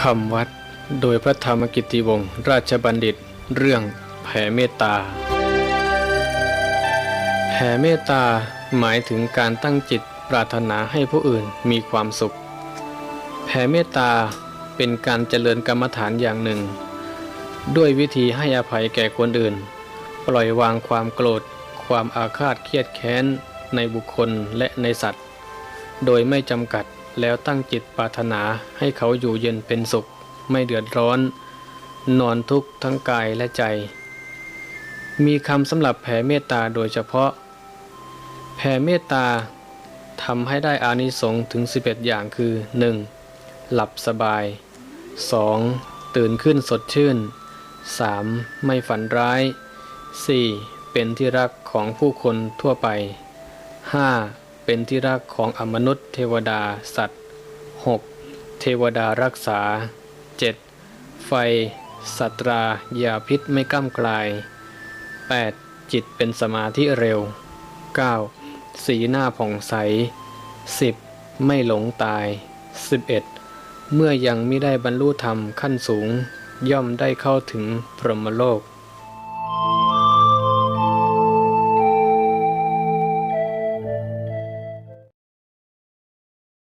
คำวัด โดยพระธรรมกิติวงศ์ราชบัณฑิต เรื่องแผ่เมตตา แผ่เมตตาหมายถึงการตั้งจิตปรารถนาให้ผู้อื่นมีความสุข แผ่เมตตาเป็นการเจริญกรรมฐานอย่างหนึ่ง ด้วยวิธีให้อภัยแก่คนอื่น ปล่อยวางความโกรธ ความอาฆาตเครียดแค้นในบุคคลและในสัตว์ โดยไม่จำกัด แล้วตั้งจิตปรารถนาให้เขาอยู่เย็นเป็นสุข ไม่เดือดร้อน นอนทุกข์ทั้งกายและใจ มีคำสำหรับแผ่เมตตาโดยเฉพาะ แผ่เมตตาทำให้ได้อานิสงส์ถึง 11 อย่างคือ 1. หลับสบาย 2. ตื่นขึ้นสดชื่น 3. ไม่ฝันร้าย 4. เป็นที่รักของผู้คนทั่วไป 5. เป็นที่รักของอมนุษย์เทวดาสัตว์ 6. เทวดารักษา 7. ไฟ สัตรา ยาพิษไม่ก้ำกลาย 8. จิตเป็นสมาธิเร็ว 9. สีหน้าผ่องใส 10. ไม่หลงตาย 11. เมื่อยังไม่ได้บรรลุธรรมขั้นสูง ย่อมได้เข้าถึงพรหมโลก